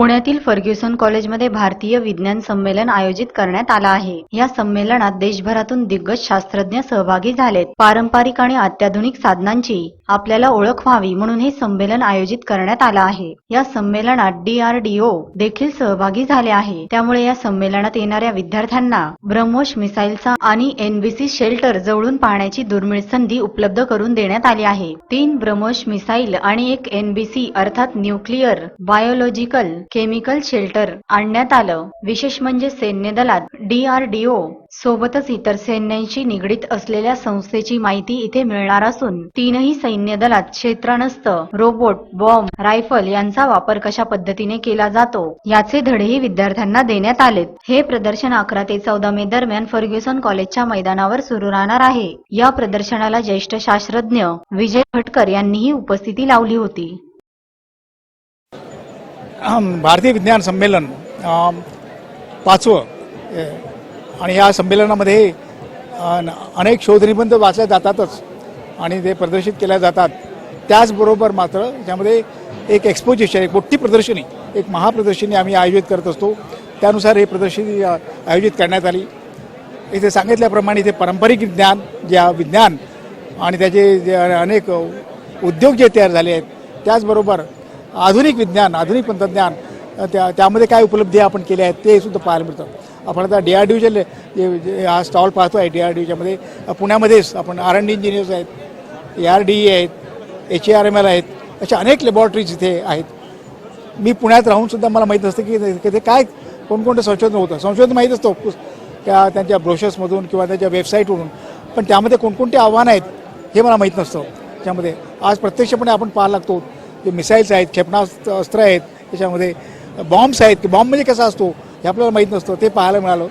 पुण्यातील फर्ग्युसन कॉलेजमध्ये भारतीय विज्ञान संमेलन आयोजित करण्यात आलं आहे. या संमेलनात देशभरातून दिग्गज शास्त्रज्ञ सहभागी झालेत. पारंपरिक आणि अत्याधुनिक साधनांची आपल्याला ओळख व्हावी म्हणून हे संमेलन आयोजित करण्यात आलं आहे. या संमेलनात डीआरडीओ देखील सहभागी झाले आहे. त्यामुळे या संमेलनात येणाऱ्या विद्यार्थ्यांना ब्रह्मोस मिसाईलचा आणि एनबीसी शेल्टर जवळून पाहण्याची दुर्मिळ संधी उपलब्ध करून देण्यात आली आहे. तीन ब्रह्मोस मिसाईल आणि एक एनबीसी अर्थात न्यूक्लिअर बायोलॉजिकल केमिकल शेल्टर आणण्यात आलं. विशेष म्हणजे सैन्य दलात डीआरडीओ सोबतच इतर सैन्यांशी निगडीत असलेल्या संस्थेची माहिती इथे मिळणार असून तीनही सैन्य दलात क्षेत्रनस्त रोबोट बॉम्ब रायफल यांचा वापर कशा पद्धतीने केला जातो याचे धडेही विद्यार्थ्यांना देण्यात आलेत. हे प्रदर्शन अकरा ते चौदा मे दरम्यान फर्ग्युसन कॉलेजच्या मैदानावर सुरू राहणार आहे. या प्रदर्शनाला ज्येष्ठ शास्त्रज्ञ विजय भटकर यांनीही उपस्थिती लावली होती. भारतीय विज्ञान संमेलन पाचवं आणि या संमेलनामध्ये न- अनेक शोधनिबंध वाचले जातातच आणि ते प्रदर्शित केल्या जातात. त्याचबरोबर मात्र त्यामध्ये एक एक्सपोजिशन एक मोठी प्रदर्शनी एक महाप्रदर्शनी आम्ही आयोजित करत असतो. त्यानुसार हे प्रदर्शनी आयोजित करण्यात आली. इथे सांगितल्याप्रमाणे इथे पारंपरिक विज्ञान ज्या विज्ञान आणि त्याचे जे अनेक उद्योग जे तयार झाले आहेत त्याचबरोबर आधुनिक विज्ञान आधुनिक तंत्रज्ञान त्या त्यामध्ये काय उपलब्धी आपण केल्या आहेत ते सुद्धा पाहायला मिळतं. आपण आता डी आर डी जे हा स्टॉल पाहतो आहे डी आर डी यूच्यामध्ये पुण्यामध्येच आपण आर एन डी इंजिनियर्स आहेत ए आर डी ई आहेत H A R M L आहेत अशा अनेक लॅबॉरेटरीज इथे आहेत. मी पुण्यात राहूनसुद्धा मला माहीत असतं की ते- काय कोणकोणतं संशोधन होतं. संशोधन माहीत असतो त्या त्यांच्या ब्रोशर्समधून किंवा त्यांच्या वेबसाईटवरून पण त्यामध्ये कोणकोणते आव्हानं आहेत हे मला माहीत नसतं. त्यामध्ये आज प्रत्यक्षपणे आपण पाहायला लागतो जे मिसाईल्स आहेत क्षेपणास्त्र अस्त्र आहेत त्याच्यामध्ये बॉम्ब्स आहेत. की बॉम्ब म्हणजे कसा असतो हे आपल्याला माहीत नसतं ते पाहायला मिळालं.